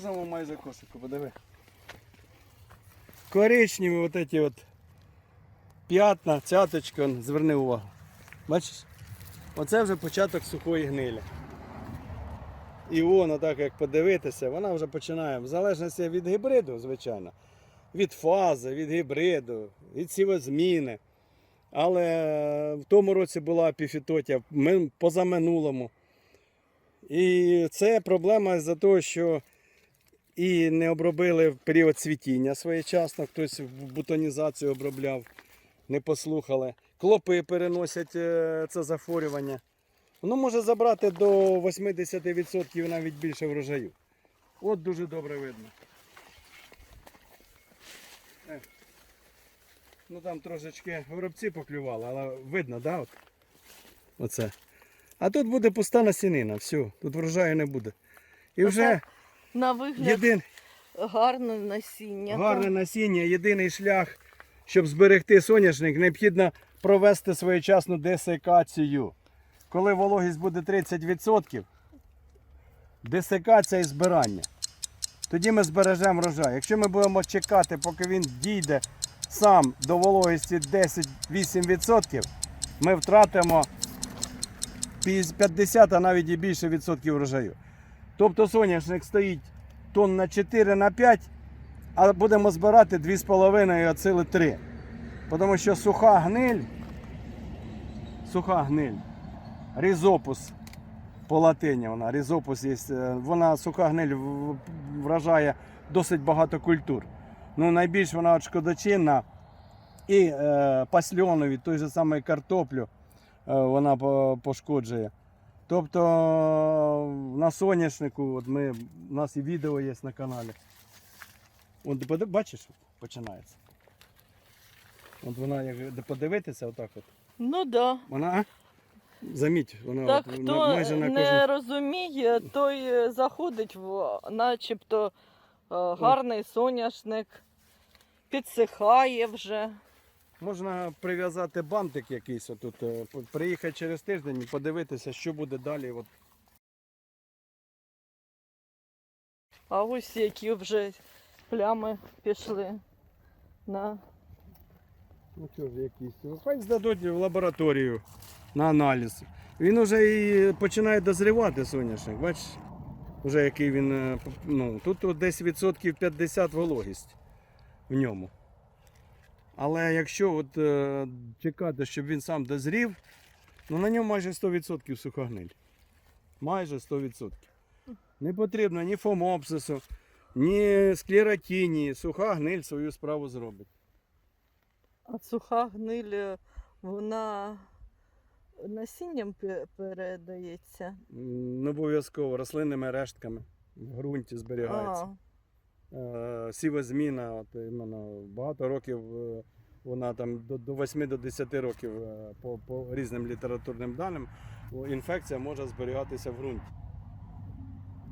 кожному майже кошику, подиви. Коричневі от эти от п'ятна, цяточки, он, зверни увагу. Бачиш? Оце вже початок сухої гнилі. І воно так як подивитися, вона вже починає, в залежності від гібриду, звичайно, від фази, від гібриду, від сівозміни. Але в тому році була апіфітотія, позаминулому. І це проблема за того, що і не обробили в період цвітіння своєчасно, хтось в бутонізацію обробляв, не послухали. Клопи переносять е, це захворювання. Воно може забрати до 80% навіть більше врожаю. От дуже добре видно. Е. Ну там трошечки горобці поклювали, але видно, да? От? Оце. А тут буде пуста насінина, все, тут врожаю не буде. І вже На вигляд єдин, гарне насіння. гарне насіння, єдиний шлях, щоб зберегти соняшник, необхідно провести своєчасну десикацію. Коли вологість буде 30%, десикація і збирання. Тоді ми збережемо врожай. Якщо ми будемо чекати, поки він дійде сам до вологості 10-8%, ми втратимо 50, а навіть і більше відсотків врожаю. Тобто соняшник стоїть тонн на 4 на 5, а будемо збирати 2,5 і оцили 3. Тому що суха гниль, суха гниль, різопус по латині вона, різопус є, е, вона суха гниль вражає досить багато культур. Ну, найбільш вона от шкодочинна і е, пасльонові, той же самий картоплю е, вона пошкоджує. Тобто на соняшнику, от ми, у нас і відео є на каналі. От бачиш, починається. От вона, як подивитися, отак от. Ну да. Вона, заміть, вона Так, от, хто майже на не розуміє, той е, заходить в начебто е, гарний соняшник, підсихає вже. Можна прив'язати бантик якийсь отут, е, приїхати через тиждень і подивитися, що буде далі. От. А ось які вже плями пішли на Ну що ж якісь. Ну, Хай здадуть в лабораторію на аналіз. Він уже і починає дозрівати соняшник, бачиш? Уже який він. е, Ну, тут десь відсотків 50 вологість в ньому. Але якщо от, е, чекати, щоб він сам дозрів, ну на ньому майже 100% сухогниль. Майже 100%. Не потрібно ні фомопсису, ні склеротінії. Суха гниль свою справу зробить. а суха гниль, е, вона насінням передається. Не обов'язково рослинними рештками в ґрунті зберігається. А, Сівозміна, от іменно багато років е, вона там до, до 8 до 10 років е, по, по різним літературним даним інфекція може зберігатися в ґрунті.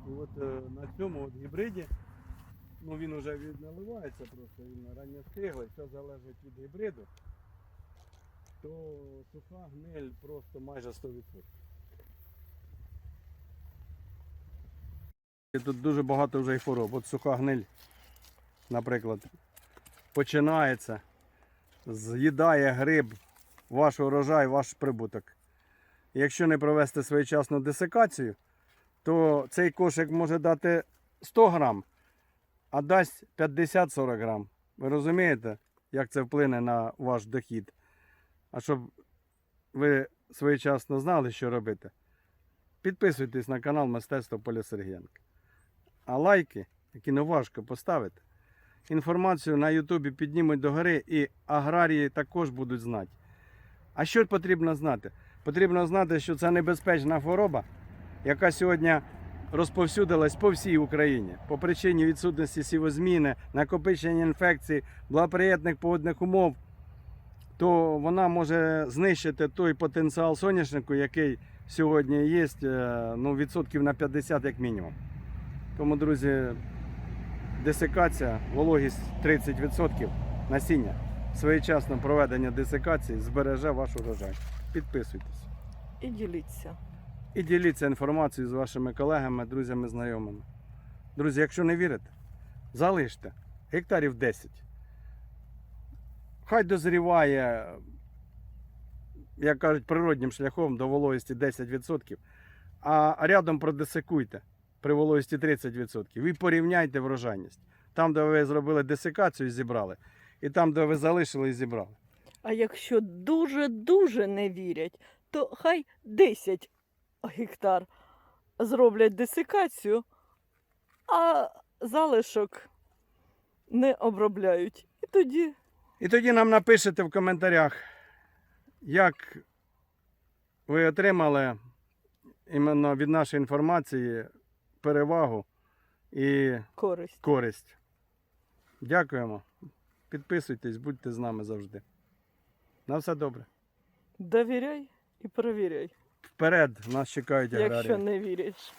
І от е, на цьому от гібриді, ну він вже відналивається просто, він ранньостиглий, все залежить від гібриду, то суха гниль просто майже 100%. Тут дуже багато вже і хвороб. От суха гниль, наприклад, починається, з'їдає гриб, ваш урожай, ваш прибуток. Якщо не провести своєчасну десикацію, то цей кошик може дати 100 грам, а дасть 50-40 грам. Ви розумієте, як це вплине на ваш дохід? А щоб ви своєчасно знали, що робити, підписуйтесь на канал Мистецтво Поля Сергієнка. А лайки, які не важко поставити, інформацію на Ютубі піднімуть до гори і аграрії також будуть знати. А що потрібно знати? Потрібно знати, що це небезпечна хвороба, яка сьогодні розповсюдилась по всій Україні по причині відсутності сівозміни, накопичення інфекцій, благоприятних погодних умов, то вона може знищити той потенціал соняшнику, який сьогодні є, е, ну, відсотків на 50 як мінімум. Тому, друзі, десикація, вологість 30% насіння. Своєчасне проведення десикації збереже ваш урожай. Підписуйтесь. і діліться. І діліться інформацією з вашими колегами, друзями, знайомими. Друзі, якщо не вірите, залиште гектарів 10. Хай дозріває, як кажуть, природнім шляхом до вологості 10%, а рядом продесикуйте при вологості 30% і порівняйте врожайність. Там, де ви зробили десикацію і зібрали, і там, де ви залишили і зібрали. А якщо дуже-дуже не вірять, то хай 10 гектар зроблять десикацію, а залишок не обробляють. І тоді І тоді нам напишете в коментарях, як ви отримали іменно від нашої інформації перевагу і користь. користь. Дякуємо. Підписуйтесь, будьте з нами завжди. На все добре. Довіряй і перевіряй, Вперед нас чекають аграрії. якщо не віриш.